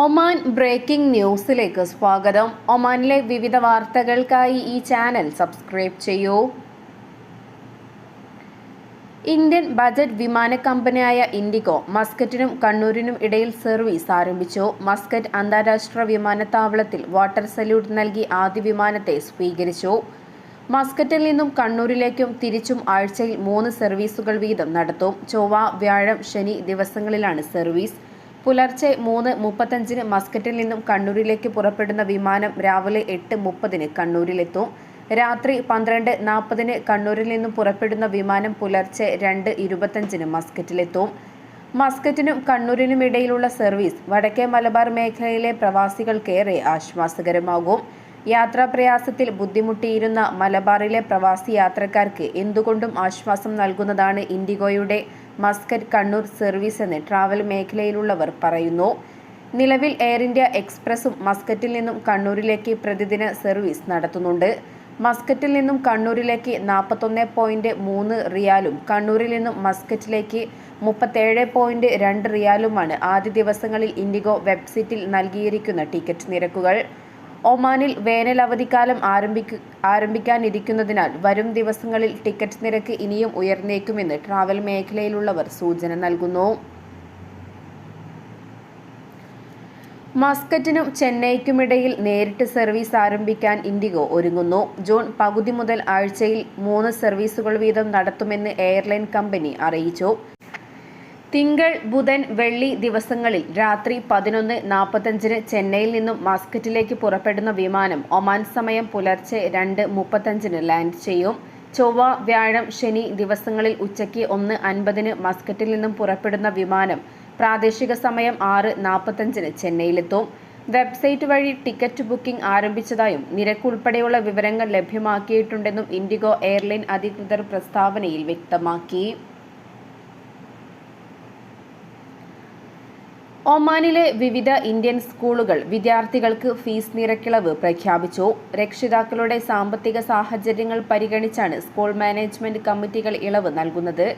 Oman breaking ന്യൂസിലേക്ക് സ്വാഗതം. ഒമാനിലെ വിവിധ വാർത്തകൾക്കായി ഈ ചാനൽ സബ്സ്ക്രൈബ് ചെയ്യൂ. ഇന്ത്യൻ ബജറ്റ് വിമാന കമ്പനിയായ ഇൻഡിഗോ മസ്കറ്റിനും കണ്ണൂരിനും ഇടയിൽ സർവീസ് ആരംഭിച്ചു. മസ്കറ്റ് അന്താരാഷ്ട്ര വിമാനത്താവളത്തിൽ വാട്ടർ സല്യൂട്ട് നൽകി ആദ്യ വിമാനത്തെ സ്വീകരിച്ചു. മസ്കറ്റിൽ നിന്നും കണ്ണൂരിലേക്കും തിരിച്ചും ആഴ്ചയിൽ മൂന്ന് സർവീസുകൾ വീതം നടത്തും. ചൊവ്വ വ്യാഴം ശനി ദിവസങ്ങളിലാണ് സർവീസ്. പുലർച്ചെ മൂന്ന് മുപ്പത്തഞ്ചിന് മസ്കറ്റിൽ നിന്നും കണ്ണൂരിലേക്ക് പുറപ്പെടുന്ന വിമാനം രാവിലെ എട്ട് മുപ്പതിന് കണ്ണൂരിലെത്തും. രാത്രി പന്ത്രണ്ട് നാൽപ്പതിന് കണ്ണൂരിൽ നിന്നും പുറപ്പെടുന്ന വിമാനം പുലർച്ചെ രണ്ട് ഇരുപത്തഞ്ചിന് മസ്കറ്റിലെത്തും മസ്കറ്റിനും കണ്ണൂരിനും ഇടയിലുള്ള സർവീസ് വടക്കേ മലബാർ മേഖലയിലെ പ്രവാസികൾക്കേറെ ആശ്വാസകരമാകും. യാത്രാപ്രയാസത്തിൽ ബുദ്ധിമുട്ടിയിരുന്ന മലബാറിലെ പ്രവാസി യാത്രക്കാർക്ക് എന്തുകൊണ്ടും ആശ്വാസം നൽകുന്നതാണ് ഇൻഡിഗോയുടെ മസ്കറ്റ് കണ്ണൂർ സർവീസ് എന്ന് ട്രാവൽ മേഖലയിലുള്ളവർ പറയുന്നു. നിലവിൽ എയർ ഇന്ത്യ എക്സ്പ്രസും മസ്കറ്റിൽ നിന്നും കണ്ണൂരിലേക്ക് പ്രതിദിന സർവീസ് നടത്തുന്നുണ്ട്. മസ്കറ്റിൽ നിന്നും കണ്ണൂരിലേക്ക് നാൽപ്പത്തൊന്ന് പോയിന്റ് മൂന്ന് റിയാലും കണ്ണൂരിൽ നിന്നും മസ്കറ്റിലേക്ക് മുപ്പത്തേഴ് പോയിന്റ് രണ്ട് റിയാലുമാണ് ആദ്യ ദിവസങ്ങളിൽ ഇൻഡിഗോ വെബ്സൈറ്റിൽ നൽകിയിരിക്കുന്ന ടിക്കറ്റ് നിരക്കുകൾ. ഒമാനിൽ വേനൽ അവധിക്കാലം ആരംഭിക്കു ആരംഭിക്കാനിരിക്കുന്നതിനാൽ വരും ദിവസങ്ങളിൽ ടിക്കറ്റ് നിരക്ക് ഇനിയും ഉയർന്നേക്കുമെന്ന് ട്രാവൽ മേഖലയിലുള്ളവർ സൂചന നൽകുന്നു. മസ്കറ്റിനും ചെന്നൈക്കുമിടയിൽ നേരിട്ട് സർവീസ് ആരംഭിക്കാൻ ഇൻഡിഗോ ഒരുങ്ങുന്നു. ജൂൺ പകുതി മുതൽ ആഴ്ചയിൽ മൂന്ന് സർവീസുകൾ വീതം നടത്തുമെന്ന് എയർലൈൻ കമ്പനി അറിയിച്ചു. തിങ്കൾ ബുധൻ വെള്ളി ദിവസങ്ങളിൽ രാത്രി പതിനൊന്ന് നാൽപ്പത്തഞ്ചിന് ചെന്നൈയിൽ നിന്നും മസ്കറ്റിലേക്ക് പുറപ്പെടുന്ന വിമാനം ഒമാൻ സമയം പുലർച്ചെ രണ്ട് മുപ്പത്തഞ്ചിന് ലാൻഡ് ചെയ്യും. ചൊവ്വ വ്യാഴം ശനി ദിവസങ്ങളിൽ ഉച്ചയ്ക്ക് ഒന്ന് അൻപതിന് മസ്കറ്റിൽ നിന്നും പുറപ്പെടുന്ന വിമാനം പ്രാദേശിക സമയം ആറ് നാൽപ്പത്തഞ്ചിന് ചെന്നൈയിലെത്തും. വെബ്സൈറ്റ് വഴി ടിക്കറ്റ് ബുക്കിംഗ് ആരംഭിച്ചതായും നിരക്കുൾപ്പെടെയുള്ള വിവരങ്ങൾ ലഭ്യമാക്കിയിട്ടുണ്ടെന്നും ഇൻഡിഗോ എയർലൈൻ അധികൃതർ പ്രസ്താവനയിൽ വ്യക്തമാക്കി. ഒമാനിലെ വിവിധ ഇന്ത്യൻ സ്കൂളുകൾ വിദ്യാർത്ഥികൾക്ക് ഫീസ് നിരക്കിളവ് പ്രഖ്യാപിച്ചു. രക്ഷിതാക്കളുടെ സാമ്പത്തിക സാഹചര്യങ്ങൾ പരിഗണിച്ചാണ് സ്കൂൾ മാനേജ്മെന്റ് കമ്മിറ്റികൾ ഇളവ് നൽകുന്നത്.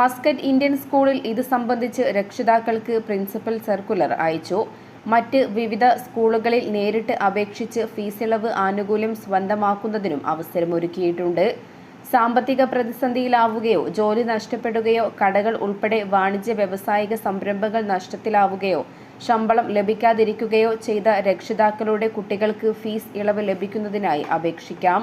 മസ്കറ്റ് ഇന്ത്യൻ സ്കൂളിൽ ഇത് സംബന്ധിച്ച് രക്ഷിതാക്കൾക്ക് പ്രിൻസിപ്പൽ സർക്കുലർ അയച്ചു. മറ്റ് വിവിധ സ്കൂളുകളിൽ നേരിട്ട് അപേക്ഷിച്ച് ഫീസ് ഇളവ് ആനുകൂല്യം സ്വന്തമാക്കുന്നതിനും അവസരമൊരുക്കിയിട്ടുണ്ട്. സാമ്പത്തിക പ്രതിസന്ധിയിലാവുകയോ ജോലി നഷ്ടപ്പെടുകയോ കടകൾ ഉൾപ്പെടെ വാണിജ്യ വ്യവസായിക സംരംഭങ്ങൾ നഷ്ടത്തിലാവുകയോ ശമ്പളം ലഭിക്കാതിരിക്കുകയോ ചെയ്ത രക്ഷിതാക്കളുടെ കുട്ടികൾക്ക് ഫീസ് ഇളവ് ലഭിക്കുന്നതിനായി അപേക്ഷിക്കാം.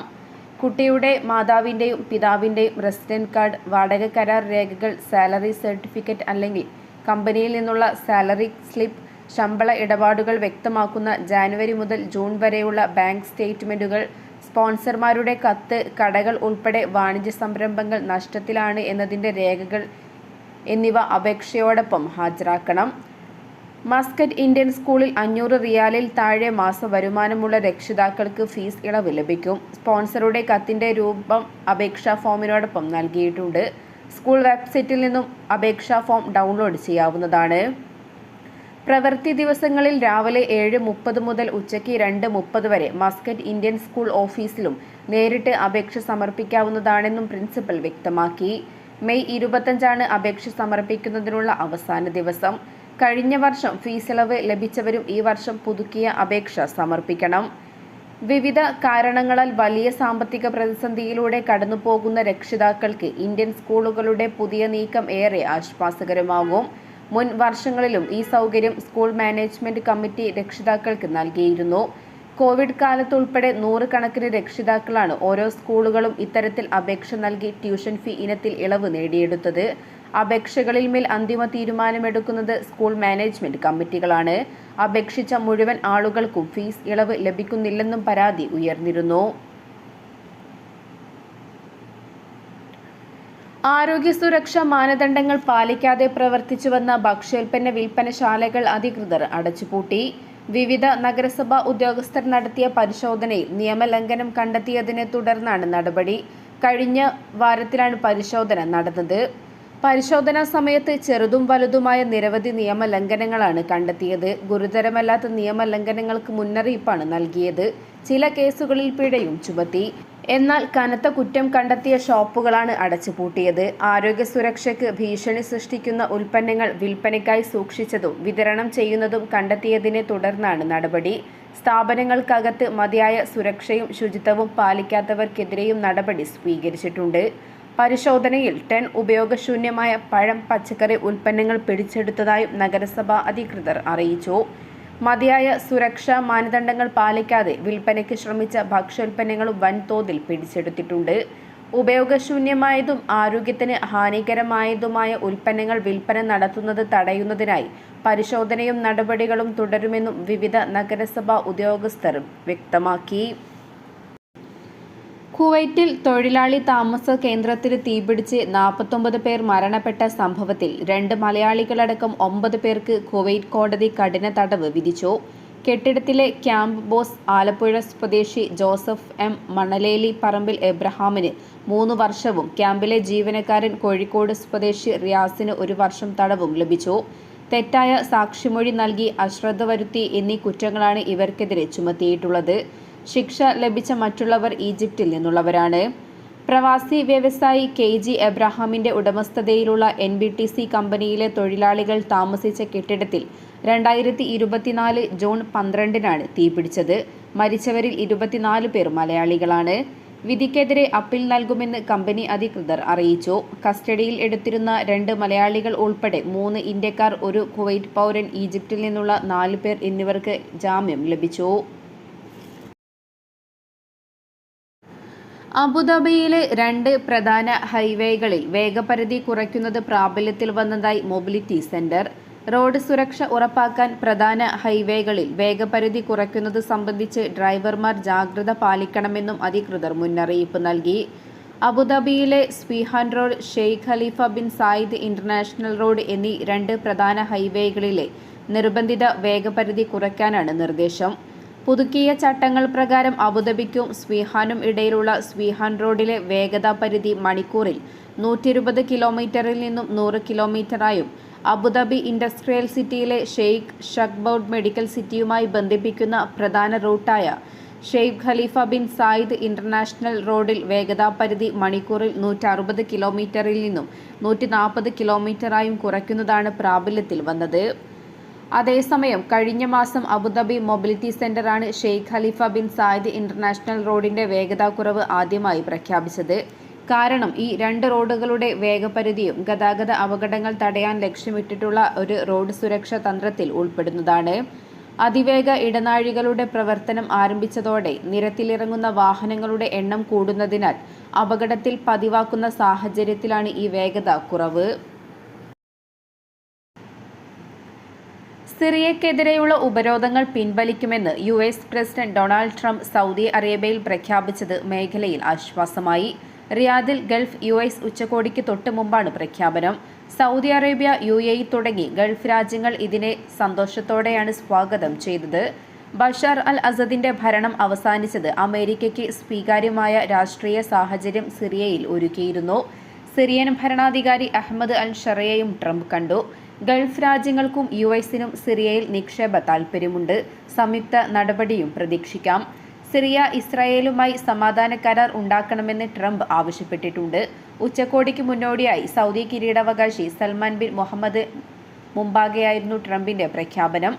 കുട്ടിയുടെ മാതാവിന്റെയും പിതാവിന്റെയും റെസിഡന്റ് കാർഡ് വാടക കരാർ രേഖകൾ സാലറി സർട്ടിഫിക്കറ്റ് അല്ലെങ്കിൽ കമ്പനിയിൽ നിന്നുള്ള സാലറി സ്ലിപ്പ് ശമ്പള ഇടപാടുകൾ വ്യക്തമാക്കുന്ന ജാനുവരി മുതൽ ജൂൺ വരെയുള്ള ബാങ്ക് സ്റ്റേറ്റ്മെന്റുകൾ സ്പോൺസർമാരുടെ കത്ത് കടകൾ ഉൾപ്പെടെ വാണിജ്യ സംരംഭങ്ങൾ നഷ്ടത്തിലാണ് എന്നതിന്റെ രേഖകൾ എന്നിവ അപേക്ഷയോടൊപ്പം ഹാജരാക്കണം. മസ്കറ്റ് ഇന്ത്യൻ സ്കൂളിൽ അഞ്ഞൂറ് റിയാലിൽ താഴെ മാസ വരുമാനമുള്ള രക്ഷിതാക്കൾക്ക് ഫീസ് ഇളവ് ലഭിക്കും. സ്പോൺസറുടെ കത്തിന്റെ രൂപം അപേക്ഷാ ഫോമിനോടൊപ്പം നൽകിയിട്ടുണ്ട്. സ്കൂൾ വെബ്സൈറ്റിൽ നിന്നും അപേക്ഷാ ഫോം ഡൗൺലോഡ് ചെയ്യാവുന്നതാണ്. പ്രവൃത്തി ദിവസങ്ങളിൽ രാവിലെ ഏഴ് മുപ്പത് മുതൽ ഉച്ചയ്ക്ക് രണ്ട് മുപ്പത് വരെ മസ്കറ്റ് ഇന്ത്യൻ സ്കൂൾ ഓഫീസിലും നേരിട്ട് അപേക്ഷ സമർപ്പിക്കാവുന്നതാണെന്നും പ്രിൻസിപ്പൽ വ്യക്തമാക്കി. മെയ് ഇരുപത്തഞ്ചാണ് അപേക്ഷ സമർപ്പിക്കുന്നതിനുള്ള അവസാന ദിവസം. കഴിഞ്ഞ വർഷം ഫീസിളവ് ലഭിച്ചവരും ഈ വർഷം പുതുക്കിയ അപേക്ഷ സമർപ്പിക്കണം. വിവിധ കാരണങ്ങളാൽ വലിയ സാമ്പത്തിക പ്രതിസന്ധിയിലൂടെ കടന്നുപോകുന്ന രക്ഷിതാക്കൾക്ക് ഇന്ത്യൻ സ്കൂളുകളുടെ പുതിയ നീക്കം ഏറെ ആശ്വാസകരമാകും. മുൻ വർഷങ്ങളിലും ഈ സൗകര്യം സ്കൂൾ മാനേജ്മെന്റ് കമ്മിറ്റി രക്ഷിതാക്കൾക്ക് നൽകിയിരുന്നു. കോവിഡ് കാലത്തുൾപ്പെടെ നൂറുകണക്കിന് രക്ഷിതാക്കളാണ് ഓരോ സ്കൂളുകളും ഇത്തരത്തിൽ അപേക്ഷ നൽകി ട്യൂഷൻ ഫീ ഇനത്തിൽ ഇളവ് നേടിയെടുത്തത്. അപേക്ഷകളിൽ മേൽ അന്തിമ തീരുമാനമെടുക്കുന്നത് സ്കൂൾ മാനേജ്മെന്റ് കമ്മിറ്റികളാണ്. അപേക്ഷിച്ച മുഴുവൻ ആളുകൾക്കും ഫീസ് ഇളവ് ലഭിക്കുന്നില്ലെന്നും പരാതി ഉയർന്നിരുന്നു. ആരോഗ്യ സുരക്ഷാ മാനദണ്ഡങ്ങൾ പാലിക്കാതെ പ്രവർത്തിച്ചുവന്ന ഭക്ഷ്യോൽപ്പന്ന വിൽപ്പനശാലകൾ അധികൃതർ അടച്ചുപൂട്ടി. വിവിധ നഗരസഭാ ഉദ്യോഗസ്ഥർ നടത്തിയ പരിശോധനയിൽ നിയമലംഘനം കണ്ടെത്തിയതിനെ തുടർന്നാണ് നടപടി. കഴിഞ്ഞ വാരത്തിലാണ് പരിശോധന നടന്നത്. പരിശോധനാ സമയത്ത് ചെറുതും വലുതുമായ നിരവധി നിയമലംഘനങ്ങളാണ് കണ്ടെത്തിയത്. ഗുരുതരമല്ലാത്ത നിയമലംഘനങ്ങൾക്ക് മുന്നറിയിപ്പാണ് നൽകിയത്. ചില കേസുകളിൽ പിഴയും ചുമത്തി. എന്നാൽ കനത്ത കുറ്റം കണ്ടെത്തിയ ഷോപ്പുകളാണ് അടച്ചുപൂട്ടിയത്. ആരോഗ്യ സുരക്ഷയ്ക്ക് ഭീഷണി സൃഷ്ടിക്കുന്ന ഉൽപ്പന്നങ്ങൾ വിൽപ്പനയ്ക്കായി സൂക്ഷിച്ചതും വിതരണം ചെയ്യുന്നതും കണ്ടെത്തിയതിനെ തുടർന്നാണ് നടപടി. സ്ഥാപനങ്ങൾക്കകത്ത് മതിയായ സുരക്ഷയും ശുചിത്വവും പാലിക്കാത്തവർക്കെതിരെയും നടപടി സ്വീകരിച്ചിട്ടുണ്ട്. പരിശോധനയിൽ ടെൻ ഉപയോഗശൂന്യമായ പഴം പച്ചക്കറി ഉൽപ്പന്നങ്ങൾ പിടിച്ചെടുത്തതായും നഗരസഭാ അധികൃതർ അറിയിച്ചു. മതിയായ സുരക്ഷാ മാനദണ്ഡങ്ങൾ പാലിക്കാതെ വിൽപ്പനയ്ക്ക് ശ്രമിച്ച ഭക്ഷ്യോൽപ്പന്നങ്ങളും വൻതോതിൽ പിടിച്ചെടുത്തിട്ടുണ്ട്. ഉപയോഗശൂന്യമായതും ആരോഗ്യത്തിന് ഹാനികരമായതുമായ ഉൽപ്പന്നങ്ങൾ വിൽപ്പന നടത്തുന്നത് തടയുന്നതിനായി പരിശോധനയും നടപടികളും തുടരുമെന്നും വിവിധ നഗരസഭാ ഉദ്യോഗസ്ഥർ വ്യക്തമാക്കി. കുവൈറ്റിൽ തൊഴിലാളി താമസ കേന്ദ്രത്തിൽ തീപിടിച്ച് നാൽപ്പത്തൊമ്പത് പേർ മരണപ്പെട്ട സംഭവത്തിൽ രണ്ട് മലയാളികളടക്കം ഒമ്പത് പേർക്ക് കുവൈറ്റ് കോടതി കഠിന തടവ് വിധിച്ചു. കെട്ടിടത്തിലെ ക്യാമ്പ് ബോസ് ആലപ്പുഴ സ്വദേശി ജോസഫ് എം മണലേലി പറമ്പിൽ എബ്രഹാമിന് മൂന്ന് വർഷവും ക്യാമ്പിലെ ജീവനക്കാരൻ കോഴിക്കോട് സ്വദേശി റിയാസിന് ഒരു വർഷം തടവും ലഭിച്ചു. തെറ്റായ സാക്ഷിമൊഴി നൽകി അശ്രദ്ധ വരുത്തി എന്നീ കുറ്റങ്ങളാണ് ഇവർക്കെതിരെ ചുമത്തിയിട്ടുള്ളത്. ശിക്ഷ ലഭിച്ച മറ്റുള്ളവർ ഈജിപ്തിൽ നിന്നുള്ളവരാണ്. പ്രവാസി വ്യവസായി കെ ജി എബ്രഹാമിന്റെ ഉടമസ്ഥതയിലുള്ള എൻ ബി ടി സി കമ്പനിയിലെ തൊഴിലാളികൾ താമസിച്ച കെട്ടിടത്തിൽ രണ്ടായിരത്തി ഇരുപത്തിനാല് ജൂൺ പന്ത്രണ്ടിനാണ് തീപിടിച്ചത് മരിച്ചവരിൽ ഇരുപത്തിനാല് പേർ മലയാളികളാണ്. വിധിക്കെതിരെ അപ്പീൽ നൽകുമെന്ന് കമ്പനി അധികൃതർ അറിയിച്ചു. കസ്റ്റഡിയിൽ എടുത്തിരുന്ന രണ്ട് മലയാളികൾ ഉൾപ്പെടെ മൂന്ന് ഇന്ത്യക്കാർ ഒരു കുവൈറ്റ് പൗരൻ ഈജിപ്തിൽ നിന്നുള്ള നാല് പേർ എന്നിവർക്ക് ജാമ്യം ലഭിച്ചു. അബുദാബിയിലെ രണ്ട് പ്രധാന ഹൈവേകളിൽ വേഗപരിധി കുറയ്ക്കുന്നത് പ്രാബല്യത്തിൽ വന്നതായി മൊബിലിറ്റി സെന്റർ. റോഡ് സുരക്ഷ ഉറപ്പാക്കാൻ പ്രധാന ഹൈവേകളിൽ വേഗപരിധി കുറയ്ക്കുന്നത് സംബന്ധിച്ച് ഡ്രൈവർമാർ ജാഗ്രത പാലിക്കണമെന്നും അധികൃതർ മുന്നറിയിപ്പ് നൽകി. അബുദാബിയിലെ Swihan road Sheikh Khalifa bin Zayed international road എന്നീ രണ്ട് പ്രധാന ഹൈവേകളിലെ നിർബന്ധിത വേഗപരിധി കുറയ്ക്കാനാണ് നിർദ്ദേശം. പുതുക്കിയ ചട്ടങ്ങൾ പ്രകാരം അബുദാബിക്കും സ്വീഹാനും ഇടയിലുള്ള സ്വീഹാൻ റോഡിലെ വേഗതാ പരിധി മണിക്കൂറിൽ നൂറ്റി ഇരുപത് കിലോമീറ്ററിൽ നിന്നും നൂറ് കിലോമീറ്ററായും അബുദാബി ഇൻഡസ്ട്രിയൽ സിറ്റിയിലെ ഷെയ്ഖ് ഷക്ബൌഡ് മെഡിക്കൽ സിറ്റിയുമായി ബന്ധിപ്പിക്കുന്ന പ്രധാന റൂട്ടായ Sheikh Khalifa bin Zayed international റോഡിൽ വേഗതാ പരിധി മണിക്കൂറിൽ നൂറ്റി അറുപത് കിലോമീറ്ററിൽ നിന്നും നൂറ്റി നാൽപ്പത് കിലോമീറ്ററായും കുറയ്ക്കുന്നതാണ് പ്രാബല്യത്തിൽ വന്നത്. അതേസമയം കഴിഞ്ഞ മാസം Abu Dhabi mobility സെന്ററാണ് Sheikh Khalifa bin Zayed international റോഡിന്റെ വേഗതാക്കുറവ് ആദ്യമായി പ്രഖ്യാപിച്ചത്. കാരണം ഈ രണ്ട് റോഡുകളുടെ വേഗപരിധിയും ഗതാഗത അപകടങ്ങൾ തടയാൻ ലക്ഷ്യമിട്ടിട്ടുള്ള ഒരു റോഡ് സുരക്ഷാ തന്ത്രത്തിൽ ഉൾപ്പെടുന്നതാണ്. അതിവേഗ ഇടനാഴികളുടെ പ്രവർത്തനം ആരംഭിച്ചതോടെ നിരത്തിലിറങ്ങുന്ന വാഹനങ്ങളുടെ എണ്ണം കൂടുന്നതിനാൽ അപകടത്തിൽ പതിവാക്കുന്ന സാഹചര്യത്തിലാണ് ഈ വേഗത കുറവ് സിറിയക്കെതിരെയുള്ള ഉപരോധങ്ങൾ പിൻവലിക്കുമെന്ന് U S president Donald Trump Saudi അറേബ്യയിൽ പ്രഖ്യാപിച്ചത് മേഖലയിൽ ആശ്വാസമായി. റിയാദിൽ ഗൾഫ് യു എസ് ഉച്ചകോടിക്ക് തൊട്ടു മുമ്പാണ് പ്രഖ്യാപനം. സൗദി അറേബ്യ യു എ തുടങ്ങി ഗൾഫ് രാജ്യങ്ങൾ ഇതിനെ സന്തോഷത്തോടെയാണ് സ്വാഗതം ചെയ്തത്. ബഷാർ അൽ അസദിന്റെ ഭരണം അവസാനിച്ചത് അമേരിക്കയ്ക്ക് സ്വീകാര്യമായ രാഷ്ട്രീയ സാഹചര്യം സിറിയയിൽ ഒരുക്കിയിരുന്നു. സിറിയൻ ഭരണാധികാരി അഹമ്മദ് അൽ ഷറയെയും ട്രംപ് കണ്ടു. ഗൾഫ് രാജ്യങ്ങൾക്കും യു എസിനും സിറിയയിൽ നിക്ഷേപ താൽപ്പര്യമുണ്ട് സംയുക്ത നടപടിയും പ്രതീക്ഷിക്കാം. സിറിയ ഇസ്രായേലുമായി സമാധാന കരാർ ഉണ്ടാക്കണമെന്ന് ട്രംപ് ആവശ്യപ്പെട്ടിട്ടുണ്ട്. ഉച്ചകോടിക്ക് മുന്നോടിയായി സൗദി കിരീടാവകാശി സൽമാൻ ബിൻ മുഹമ്മദ് മുമ്പാകെയായിരുന്നു ട്രംപിന്റെ പ്രഖ്യാപനം.